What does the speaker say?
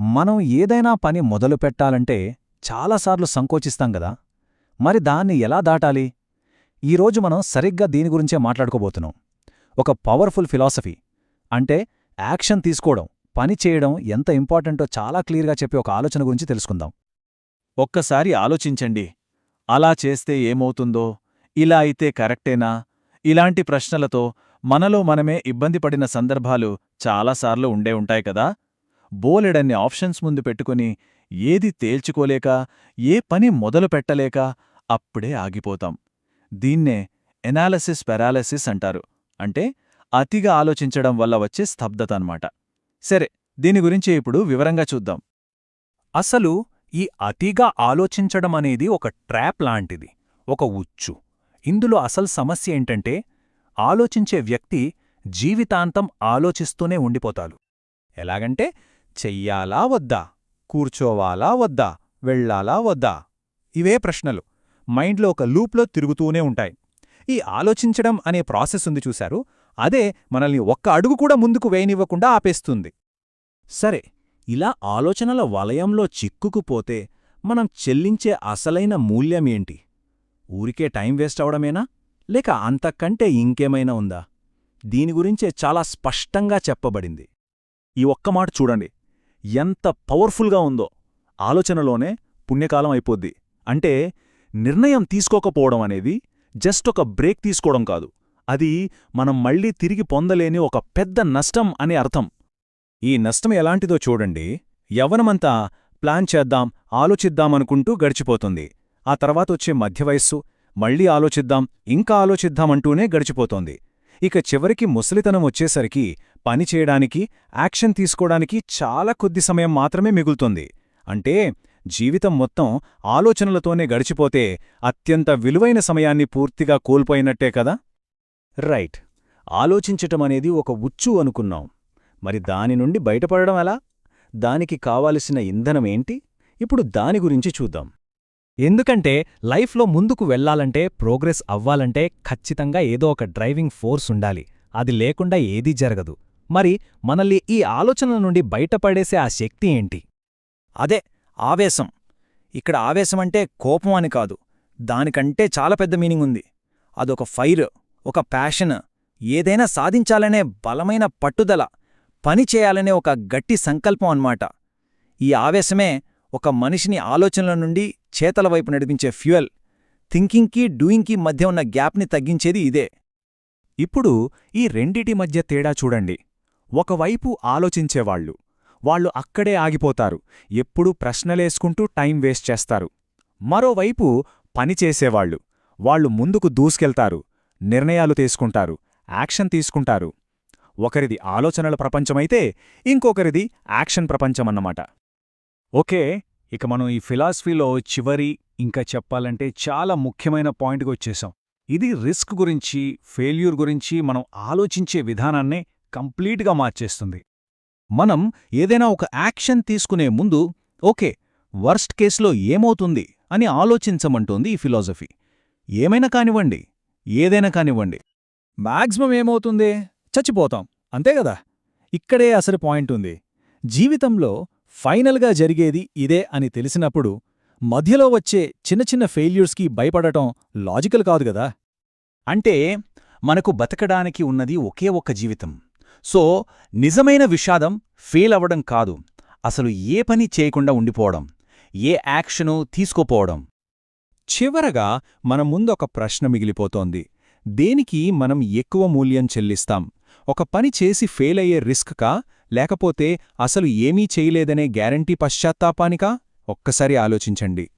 మనం ఏదైనా పని మొదలు పెట్టాలంటే చాలాసార్లు సంకోచిస్తాం గదా. మరి దాన్ని ఎలా దాటాలి? ఈరోజు మనం సరిగ్గా దీని గురించే మాట్లాడుకోబోతున్నాం. ఒక పవర్ఫుల్ ఫిలాసఫీ. అంటే యాక్షన్ తీసుకోవడం పని చేయడం ఎంత ఇంపార్టెంటో చాలా క్లియర్గా చెప్పే ఒక ఆలోచన గురించి తెలుసుకుందాం. ఒక్కసారి ఆలోచించండి. అలా చేస్తే ఏమవుతుందో? ఇలా అయితే కరెక్టేనా? ఇలాంటి ప్రశ్నలతో మనలో మనమే ఇబ్బంది పడిన సందర్భాలు చాలాసార్లు ఉండే ఉంటాయి కదా. బోలెడన్ని ఆప్షన్స్ ముందు పెట్టుకుని ఏది తేల్చుకోలేక ఏ పని మొదలు పెట్టలేక అప్పుడే ఆగిపోతాం. దీన్నే ఎనాలసిస్ పెరాలసిస్ అంటారు. అంటే అతిగా ఆలోచించడం వల్ల వచ్చే స్తబ్దత అన్నమాట. సరే దీని గురించి ఇప్పుడు వివరంగా చూద్దాం. అసలు ఈ అతిగా ఆలోచించడం అనేది ఒక ట్రాప్ లాంటిది ఒక ఉచ్చు. ఇందులో అసలు సమస్య ఏంటంటే ఆలోచించే వ్యక్తి జీవితాంతం ఆలోచిస్తూనే ఉండిపోతారు ఎలాగంటే చెయ్యాలా వద్దా? కూర్చోవాలా వద్దా? వెళ్ళాలా వద్దా? ఇవే ప్రశ్నలు. మైండ్లో ఒక లూప్లో తిరుగుతూనే ఉంటాయి. ఈ ఆలోచించడం అనే ప్రాసెస్ ఉంది చూశారు. అదే మనల్ని ఒక్క అడుగు కూడా ముందుకు వేయనివ్వకుండా ఆపేస్తుంది. సరే ఇలా ఆలోచనల వలయంలో చిక్కుకుపోతే మనం చెల్లించే అసలైన మూల్యమేంటి ఊరికే టైం వేస్ట్ అవడమేనా? లేక అంతకంటే ఇంకేమైనా ఉందా? దీని గురించే చాలా స్పష్టంగా చెప్పబడింది. ఈ ఒక్క మాట చూడండి. ఎంత పవర్ఫుల్గా ఉందో ఆలోచనలోనే పుణ్యకాలం అయిపోద్ది. అంటే నిర్ణయం తీసుకోకపోవడం అనేది జస్ట్ ఒక బ్రేక్ తీసుకోవడం కాదు. అది మనం మళ్ళీ తిరిగి పొందలేని ఒక పెద్ద నష్టం అనే అర్థం. ఈ నష్టం ఎలాంటిదో చూడండి. యవ్వనమంతా ప్లాన్ చేద్దాం ఆలోచిద్దామనుకుంటూ గడిచిపోతుంది. ఆ తర్వాతొచ్చే మధ్యవయస్సు మళ్ళీ ఆలోచిద్దాం ఇంకా ఆలోచిద్దామంటూనే గడిచిపోతోంది. ఇక చివరికి ముసలితనం వచ్చేసరికి పని చేయడానికి యాక్షన్ తీసుకోవడానికి చాలా కొద్ది సమయం మాత్రమే మిగులుతుంది. అంటే జీవితం మొత్తం ఆలోచనలతోనే గడిచిపోతే అత్యంత విలువైన సమయాన్ని పూర్తిగా కోల్పోయినట్టే కదా? రైట్. ఆలోచించటమనేది ఒక ఉచ్చు అనుకున్నాం. మరి దాని నుండి బయటపడడం ఎలా? దానికి కావాల్సిన ఇంధనమేంటి ఇప్పుడు దాని గురించి చూద్దాం. ఎందుకంటే లైఫ్లో ముందుకు వెళ్ళాలంటే ప్రోగ్రెస్ అవ్వాలంటే ఖచ్చితంగా ఏదో ఒక డ్రైవింగ్ ఫోర్స్ ఉండాలి. అది లేకుండా ఏదీ జరగదు. మరి మనల్ని ఈ ఆలోచనల నుండి బయటపడేసే ఆ శక్తి ఏంటి? అదే ఆవేశం. ఇక్కడ ఆవేశం అంటే కోపం అని కాదు. దానికంటే చాలా పెద్ద మీనింగ్ ఉంది. అదొక ఫైర్ ఒక ప్యాషన్. ఏదైనా సాధించాలనే బలమైన పట్టుదల పని చేయాలనే ఒక గట్టి సంకల్పం అన్నమాట. ఈ ఆవేశమే ఒక మనిషిని ఆలోచనల నుండి చేతల వైపు నడిపించే ఫ్యూయల్ థింకింగ్కి డూయింగ్కి మధ్య ఉన్న గ్యాప్ని తగ్గించేది ఇదే. ఇప్పుడు ఈ రెండిటి మధ్య తేడా చూడండి. ఒకవైపు ఆలోచించేవాళ్ళు వాళ్ళు అక్కడే ఆగిపోతారు. ఎప్పుడూ ప్రశ్నలేసుకుంటూ టైం వేస్ట్ చేస్తారు. మరోవైపు పనిచేసేవాళ్ళు వాళ్ళు ముందుకు దూసుకెళ్తారు. నిర్ణయాలు తీసుకుంటారు. యాక్షన్ తీసుకుంటారు. ఒకరిది ఆలోచనల ప్రపంచమైతే ఇంకొకరిది యాక్షన్ ప్రపంచమన్నమాట. ఓకే ఇక మనం ఈ ఫిలాసఫీలో చివరి ఇంకా చెప్పాలంటే చాలా ముఖ్యమైన పాయింట్కి వచ్చేసాం. ఇది రిస్క్ గురించి ఫెయిల్యూర్ గురించి మనం ఆలోచించే విధానాన్నే కంప్లీట్గా మార్చేస్తుంది. మనం ఏదైనా ఒక యాక్షన్ తీసుకునే ముందు ఓకే వర్స్ట్ కేసులో ఏమవుతుంది అని ఆలోచించమంటోంది ఈ ఫిలాసఫీ. ఏమైనా కానివ్వండి ఏదైనా కానివ్వండి. మ్యాక్సిమం ఏమవుతుంది? చచ్చిపోతాం. అంతేగదా ఇక్కడే అసలు పాయింట్ ఉంది. జీవితంలో ఫైనల్గా జరిగేది ఇదే అని తెలిసినప్పుడు మధ్యలో వచ్చే చిన్న చిన్న ఫెయిల్యూర్స్కి భయపడటం లాజికల్ కాదు గదా అంటే మనకు బతకడానికి ఉన్నది ఒకే ఒక్క జీవితం. సో నిజమైన విషాదం ఫెయిల్ అవ్వడం కాదు. అసలు ఏ పని చేయకుండా ఉండిపోవడం. ఏ యాక్షను తీసుకోపోవడం. చివరగా మన ముందొక ప్రశ్న మిగిలిపోతోంది. దేనికి మనం ఎక్కువ మూల్యం చెల్లిస్తాం? ఒక పని చేసి ఫెయిల్ అయ్యే రిస్క్కా లేకపోతే అసలు ఏమీ చేయలేదనే గ్యారంటీ పశ్చాత్తాపానికా? ఒక్కసారి ఆలోచించండి.